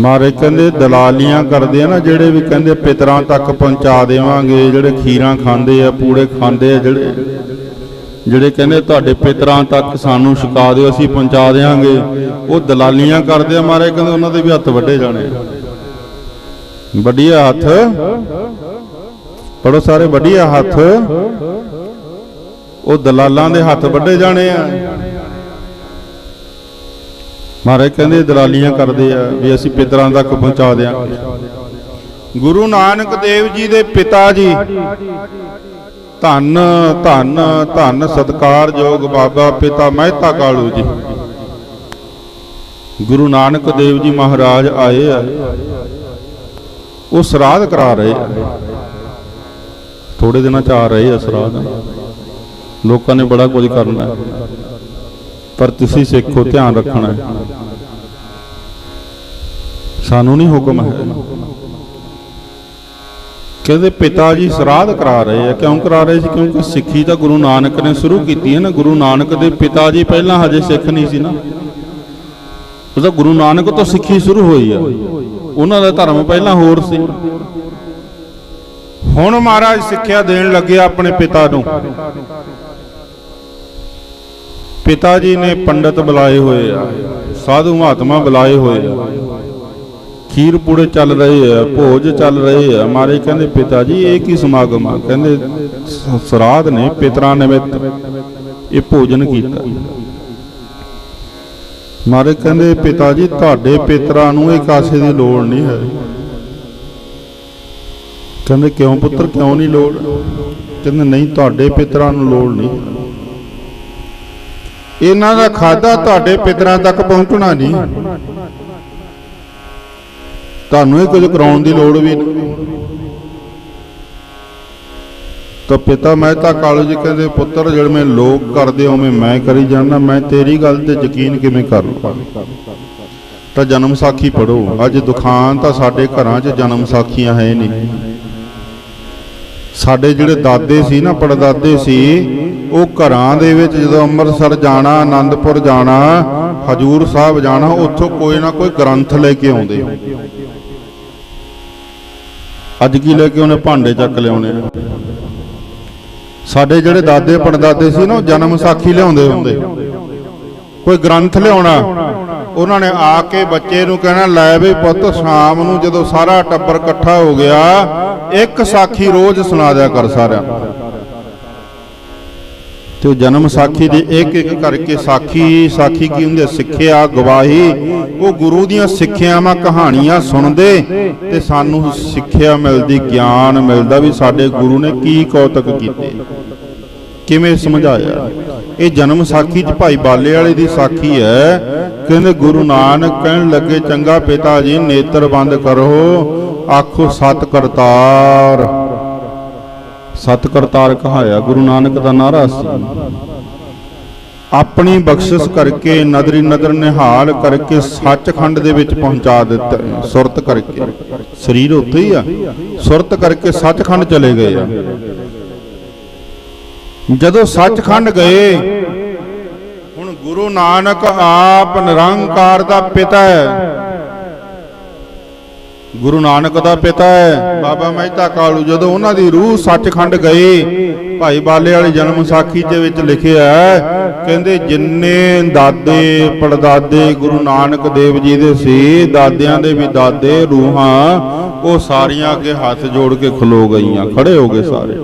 ਮਹਾਰਾਜ ਕਹਿੰਦੇ ਦਲਾਲੀਆਂ ਕਰਦੇ ਆ ਨਾ, ਜਿਹੜੇ ਵੀ ਕਹਿੰਦੇ ਪਿਤਰਾਂ ਤੱਕ ਪਹੁੰਚਾ ਦੇਵਾਂਗੇ, ਜਿਹੜੇ ਖੀਰਾਂ ਖਾਂਦੇ ਆ, ਪੂੜੇ ਖਾਂਦੇ ਆ, ਜਿਹੜੇ ਜਿਹੜੇ ਕਹਿੰਦੇ ਤੁਹਾਡੇ ਪਿਤਰਾਂ ਤੱਕ ਸਾਨੂੰ ਛਕਾ ਦਿਓ, ਅਸੀਂ ਪਹੁੰਚਾ ਦੇਵਾਂਗੇ ਉਹ ਦਲਾਲੀਆਂ ਕਰਦੇ ਆ, ਮਹਾਰਾਜ ਕਹਿੰਦੇ ਉਹਨਾਂ ਦੇ ਵੀ ਹੱਥ ਵੱਡੇ ਜਾਣੇ ਆ। ਵੱਡੀਆ ਹੱਥ? ਪੜੋ ਸਾਰੇ, ਵੱਡੀਆ ਹੱਥ। ਉਹ ਦਲਾਲਾਂ ਦੇ ਹੱਥ ਵੱਡੇ ਜਾਣੇ ਆ। ਮਹਾਰਾਜ ਕਹਿੰਦੇ ਦਲਾਲੀਆਂ ਕਰਦੇ ਆ ਵੀ ਅਸੀਂ ਪਿਤਰਾਂ ਤੱਕ ਪਹੁੰਚਾ ਦਿਆਂਗੇ ਗੁਰੂ ਨਾਨਕ ਦੇਵ ਜੀ ਦੇ ਪਿਤਾ ਜੀ, ਧੰਨ ਧੰਨ ਧੰਨ ਸਤਕਾਰਯੋਗ ਬਾਬਾ ਪਿਤਾ ਮਹਿਤਾ ਕਾਲੂ ਜੀ। ਗੁਰੂ ਨਾਨਕ ਦੇਵ ਜੀ ਮਹਾਰਾਜ ਆਏ ਆ, ਉਹ ਸਰਾਧ ਕਰਾ ਰਹੇ ਆ। ਥੋੜੇ ਦਿਨਾਂ ਚ ਆ ਰਹੇ ਆ ਸਰਾਧ। ਲੋਕਾਂ ਨੇ ਬੜਾ ਕੁਝ ਕਰਨਾ। ਹੈ। ਪਰ ਤੁਸੀਂ ਸਿੱਖੋ ਧਿਆਨ ਰੱਖਣਾ ਸਾਨੂੰ ਨਹੀਂ ਹੁਕਮ ਹੈ। ਕਹਿੰਦੇ ਪਿਤਾ ਜੀ ਸਰਾਧ ਕਰਾ ਰਹੇ ਆ। ਕਿਉਂ ਕਰਾ ਰਹੇ ਸੀ? ਕਿਉਂਕਿ ਸਿੱਖੀ ਤਾਂ ਗੁਰੂ ਨਾਨਕ ਨੇ ਸ਼ੁਰੂ ਕੀਤੀ ਹੈ ਨਾ। ਗੁਰੂ ਨਾਨਕ ਦੇ ਪਿਤਾ ਜੀ ਪਹਿਲਾਂ ਹਜੇ ਸਿੱਖ ਨਹੀਂ ਸੀ ਨਾ। ਉਹ ਗੁਰੂ ਨਾਨਕ ਤੋਂ ਸਿੱਖੀ ਸ਼ੁਰੂ ਹੋਈ ਆ। ਉਹਨਾਂ ਦਾ ਧਰਮ ਪਹਿਲਾਂ ਹੋਰ ਸੀ। ਹੁਣ ਮਹਾਰਾਜ ਸਿੱਖਿਆ ਦੇਣ ਲੱਗੇ ਆਪਣੇ ਪਿਤਾ ਨੂੰ। ਪਿਤਾ ਜੀ ਨੇ ਪੰਡਤ ਬੁਲਾਏ ਹੋਏ ਆ, ਸਾਧੂ ਮਹਾਤਮਾ ਬੁਲਾਏ ਹੋਏ ਆ। ਖੀਰ ਪੂੜੇ ਚੱਲ ਰਹੇ ਆ, ਭੋਜ ਚੱਲ ਰਹੇ ਆ। ਮਾਰੇ ਕਹਿੰਦੇ, ਪਿਤਾ ਜੀ, ਇਹ ਕੀ ਸਮਾਗਮ ਆ? ਕਹਿੰਦੇ ਸਰਾਧ ਨੇ ਪਿਤਰਾਂ ਨਿਮਿਤ ਇਹ ਭੋਜਨ ਕੀਤਾ। ਮਾਰੇ ਕਹਿੰਦੇ, ਪਿਤਾ ਜੀ, ਤੁਹਾਡੇ ਪਿਤਰਾਂ ਨੂੰ ਇਹ ਕਾਸੇ ਦੀ ਲੋੜ ਨਹੀਂ ਹੈ। ਕਹਿੰਦੇ, ਕਿਉਂ ਪੁੱਤਰ, ਕਿਉਂ ਨਹੀਂ ਲੋੜ? ਕਹਿੰਦੇ, ਨਹੀਂ, ਤੁਹਾਡੇ ਪਿਤਰਾਂ ਨੂੰ ਲੋੜ ਨਹੀਂ। ਇਹਨਾਂ ਦਾ ਖਾਦਾ ਤੁਹਾਡੇ ਪਿਤਰਾਂ ਤੱਕ ਪਹੁੰਚਣਾ ਨਹੀਂ। ਤੁਹਾਨੂੰ ਇਹ ਕੁਝ ਕਰਾਉਣ ਦੀ ਲੋੜ ਵੀ ਨਹੀਂ। ਤਾਂ ਪਿਤਾ ਮਹਿਤਾ ਕਾਲੂ ਜੀ ਕਹਿੰਦੇ, ਪੁੱਤਰ, ਜਿਹੜੇ ਲੋਕ ਕਰਦੇ ਉਵੇਂ ਮੈਂ ਕਰੀ ਜਾਂਦਾ, ਮੈਂ ਤੇਰੀ ਗੱਲ ਤੇ ਯਕੀਨ ਕਿਵੇਂ ਕਰ ਲਵਾਂ? ਤਾਂ ਜਨਮ ਸਾਖੀ ਪੜੋ ਅੱਜ ਦੁਖਾਨ ਤਾਂ ਸਾਡੇ ਘਰਾਂ 'ਚ ਜਨਮ ਸਾਖੀਆਂ ਹੈ ਨਹੀਂ। ਸਾਡੇ ਜਿਹੜੇ ਦਾਦੇ ਸੀ ਨਾ, ਪੜਦਾਦੇ ਸੀ ਉਹ ਘਰਾਂ ਦੇ ਵਿੱਚ ਜਦੋਂ ਅੰਮ੍ਰਿਤਸਰ ਜਾਣਾ ਆਨੰਦਪੁਰ ਜਾਣਾ, ਹਜੂਰ ਸਾਹਿਬ ਜਾਣਾ, ਉੱਥੋਂ ਕੋਈ ਨਾ ਕੋਈ ਗ੍ਰੰਥ ਲੈ ਕੇ ਆਉਂਦੇ ਅੱਜ ਕੀ ਲੈ ਕੇ ਉਹਨੇ ਭਾਂਡੇ ਚੱਕ ਲਿਆਉਣੇ ਸਾਡੇ ਜਿਹੜੇ ਦਾਦੇ ਪੜਦਾਦੇ ਸੀ ਨਾ, ਉਹ ਜਨਮ ਸਾਖੀ ਲਿਆਉਂਦੇ ਹੁੰਦੇ। ਕੋਈ ਗ੍ਰੰਥ ਲਿਆਉਣਾ, ਉਹਨਾਂ ਨੇ ਆ ਕੇ ਬੱਚੇ ਨੂੰ ਕਹਿਣਾ, ਲੈ ਵੀ ਪੁੱਤ, ਸ਼ਾਮ ਨੂੰ ਜਦੋਂ ਸਾਰਾ ਟੱਬਰ ਇਕੱਠਾ ਹੋ ਗਿਆ, ਇੱਕ ਸਾਖੀ ਰੋਜ਼ ਸੁਣਾ ਦਿਆ ਕਰ ਸਾਰਿਆਂ ਨੂੰ। ਤੇ ਉਹ ਜਨਮ ਸਾਖੀ ਦੇ ਇੱਕ ਇੱਕ ਕਰਕੇ ਸਾਖੀ ਸਾਖੀ ਕੀ ਹੁੰਦੀ ਹੈ? ਸਿੱਖਿਆ, ਗਵਾਹੀ। ਉਹ ਗੁਰੂ ਦੀਆਂ ਸਿੱਖਿਆਵਾਂ, ਕਹਾਣੀਆਂ ਸੁਣਦੇ ਤੇ ਸਾਨੂੰ ਸਿੱਖਿਆ ਮਿਲਦੀ, ਗਿਆਨ ਮਿਲਦਾ ਵੀ ਸਾਡੇ ਗੁਰੂ ਨੇ ਕੀ ਕੌਤਕ ਕੀਤੇ। ਕਿਵੇਂ ਸਮਝਾਇਆ? ਇਹ ਜਨਮ ਸਾਖੀ ਚ ਭਾਈ ਬਾਲੇ ਵਾਲੇ ਦੀ ਸਾਖੀ ਹੈ। ਕਹਿੰਦੇ, ਗੁਰੂ ਨਾਨਕ ਕਹਿਣ ਲੱਗੇ, ਚੰਗਾ ਪਿਤਾ ਜੀ, ਨੇਤਰ ਬੰਦ ਕਰੋ, ਆਖੋ, ਸਤ ਕਰਤਾਰ। ਸਤ ਕਰਤਾਰ ਕਹਾਇਆ, ਗੁਰੂ ਨਾਨਕ ਦਾ ਨਾਰਾ ਸੀ। ਆਪਣੀ ਬਖਸ਼ਿਸ਼ ਕਰਕੇ ਨਦਰੀ ਨਦਰ ਨਿਹਾਲ ਕਰਕੇ ਸੱਚਖੰਡ ਦੇ ਵਿੱਚ ਪਹੁੰਚਾ ਦਿੱਤਾ, ਸੁਰਤ ਕਰਕੇ। ਸਰੀਰ ਉੱਥੇ ਹੀ ਆ, ਸੁਰਤ ਕਰਕੇ ਸੱਚਖੰਡ ਚਲੇ ਗਏ ਆ। ਜਦੋਂ ਸੱਚਖੰਡ ਗਏ, ਹੁਣ ਗੁਰੂ ਨਾਨਕ ਆਪ ਨਿਰੰਕਾਰ ਦਾ ਪਿਤਾ ਹੈ। ਗੁਰੂ ਨਾਨਕ ਦਾ ਪਿਤਾ ਹੈ। ਬਾਬਾ ਮਹਿਤਾ ਕਾਲੂ ਜਦੋਂ ਉਹਨਾਂ ਦੀ ਰੂਹ ਸੱਚਖੰਡ ਗਈ, ਭਾਈ ਬਾਲੇ ਵਾਲੀ ਜਨਮ ਸਾਖੀ ਦੇ ਵਿੱਚ ਲਿਖਿਆ ਕਹਿੰਦੇ ਜਿੰਨੇ ਦਾਦੇ ਪੜਦਾਦੇ ਗੁਰੂ ਨਾਨਕ ਦੇਵ ਜੀ ਦੇ ਸੀ, ਦਾਦਿਆਂ ਦੇ ਵੀ ਦਾਦੇ ਰੂਹਾਂ, ਉਹ ਸਾਰੀਆਂ ਅੱਗੇ ਹੱਥ ਜੋੜ ਕੇ ਖਲੋ ਗਈਆਂ, ਖੜੇ ਹੋ ਗਏ ਸਾਰੇ।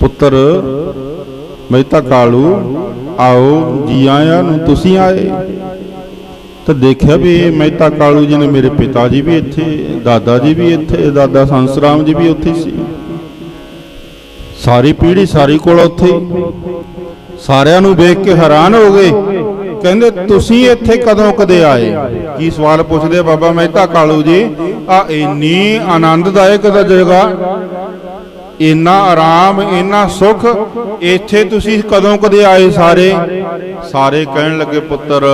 ਪੁੱਤਰ, ਮਹਿਤਾ ਕਾਲੂ, ਆਓ, ਜੀ ਆਇਆਂ ਨੂੰ ਤੁਸੀਂ ਆਏ। ਤਾਂ ਦੇਖਿਆ ਵੀ ਮਹਿਤਾ ਕਾਲੂ ਜੀ ਨੇ ਮੇਰੇ ਪਿਤਾ ਜੀ ਵੀ ਇੱਥੇ, ਦਾਦਾ ਜੀ ਵੀ ਇੱਥੇ, ਦਾਦਾ ਸੰਸਰਾਮ ਜੀ ਵੀ ਉੱਥੇ ਸੀ। ਸਾਰੀ ਪੀੜ੍ਹੀ ਸਾਰੀ ਕੋਲ ਉੱਥੇ। ਸਾਰਿਆਂ ਨੂੰ ਵੇਖ ਕੇ ਹੈਰਾਨ ਹੋ ਗਏ। ਕਹਿੰਦੇ, ਤੁਸੀਂ ਇੱਥੇ ਕਦੋਂ ਕਦੇ ਆਏ? ਕੀ ਸਵਾਲ ਪੁੱਛਦੇ ਬਾਬਾ ਮਹਿਤਾ ਕਾਲੂ ਜੀ? ਆ ਇੰਨੀ ਆਨੰਦਦਾਇਕ ਦਾ ਜਗ੍ਹਾ, ਇੰਨਾ ਆਰਾਮ, ਇੰਨਾ ਸੁਖ, ਇੱਥੇ ਤੁਸੀਂ ਕਦੋਂ ਕਦੇ ਆਏ ਸਾਰੇ? ਸਾਰੇ ਕਹਿਣ ਲੱਗੇ, ਪੁੱਤਰ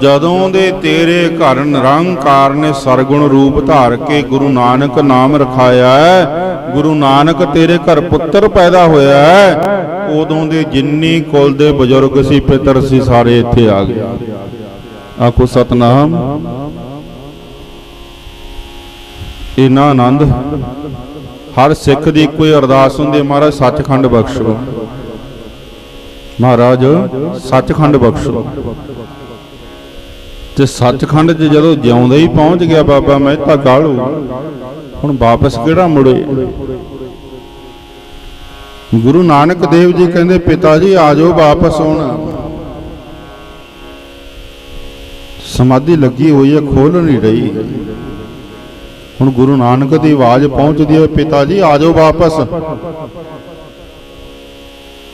ਜਦੋਂ ਦੇ ਤੇਰੇ ਘਰ ਨਿਰੰਕਾਰ ਨੇ ਸਰਗੁਣ ਰੂਪ ਧਾਰ ਕੇ ਗੁਰੂ ਨਾਨਕ ਨਾਮ ਰਖਾਇਆ ਗੁਰੂ ਨਾਨਕ ਤੇਰੇ ਘਰ ਪੁੱਤਰ ਪੈਦਾ ਹੋਇਆ ਹੈ, ਉਦੋਂ ਦੇ ਜਿੰਨੀ ਕੁਲ ਦੇ ਬਜ਼ੁਰਗ ਸੀ, ਪਿਤਰ ਸੀ, ਸਾਰੇ ਇੱਥੇ ਆ ਗਏ। ਆਖੋ ਸਤਨਾਮ। ਇਨਾ ਆਨੰਦ। ਹਰ ਸਿੱਖ ਦੀ ਇੱਕੋ ਅਰਦਾਸ ਹੁੰਦੀ ਹੈ, ਮਹਾਰਾਜ, ਸੱਚਖੰਡ ਬਖਸ਼ੋ। ਮਹਾਰਾਜ, ਸੱਚਖੰਡ ਬਖਸ਼ੋ। ਤੇ ਸੱਚਖੰਡ 'ਚ ਜਦੋਂ ਜਿਉਂਦਾ ਹੀ ਪਹੁੰਚ ਗਿਆ ਬਾਬਾ ਮਹਿਤਾ ਕਾਲੂ ਹੁਣ ਵਾਪਸ ਕਿਹੜਾ ਮੁੜੇ? ਗੁਰੂ ਨਾਨਕ ਦੇਵ ਜੀ ਕਹਿੰਦੇ, ਪਿਤਾ ਜੀ, ਆ ਜਾਓ ਵਾਪਸ ਹੁਣ ਸਮਾਧੀ ਲੱਗੀ ਹੋਈ ਹੈ ਖੋਲ ਨਹੀਂ ਰਹੀ। ਹੁਣ ਗੁਰੂ ਨਾਨਕ ਦੀ ਆਵਾਜ਼ ਪਹੁੰਚਦੀ ਹੈ, ਪਿਤਾ ਜੀ, ਆ ਜਾਓ ਵਾਪਸ।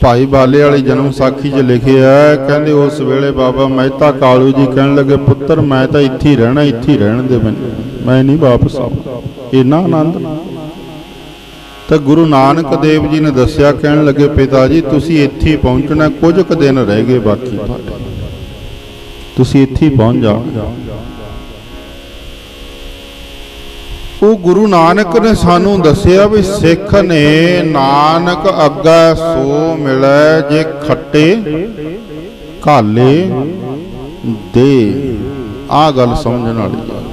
ਭਾਈ ਬਾਲੇ ਵਾਲੀ ਜਨਮ ਸਾਖੀ 'ਚ ਲਿਖਿਆ ਹੈ ਕਹਿੰਦੇ ਉਸ ਵੇਲੇ ਬਾਬਾ ਮਹਿਤਾ ਕਾਲੂ ਜੀ ਕਹਿਣ ਲੱਗੇ, ਪੁੱਤਰ, ਮੈਂ ਤਾਂ ਇੱਥੇ ਹੀ ਰਹਿਣਾ, ਇੱਥੇ ਹੀ ਰਹਿਣ ਦੇ ਮੈਨੂੰ। ਮੈਂ ਨਹੀਂ ਵਾਪਸ ਆਉਣਾ। ਇੰਨਾ ਆਨੰਦ। ਤਾਂ ਗੁਰੂ ਨਾਨਕ ਦੇਵ ਜੀ ਨੇ ਦੱਸਿਆ, ਕਹਿਣ ਲੱਗੇ, ਪਿਤਾ ਜੀ, ਤੁਸੀਂ ਇੱਥੇ ਪਹੁੰਚਣਾ, ਕੁਝ ਕੁ ਦਿਨ ਰਹਿ ਗਏ ਬਾਕੀ ਤੁਹਾਡੇ। ਤੁਸੀਂ ਇੱਥੇ ਪਹੁੰਚ ਜਾਓ। ਉਹ ਗੁਰੂ ਨਾਨਕ ਨੇ ਸਾਨੂੰ ਦੱਸਿਆ ਵੀ ਸਿੱਖ ਨੇ ਨਾਨਕ ਅੱਗਾ ਸੋ ਮਿਲੈ ਜੇ ਖੱਟੇ ਕਾਲੇ ਦੇ। ਆ ਗੱਲ ਸਮਝਣ ਵਾਲੀ ਹੈ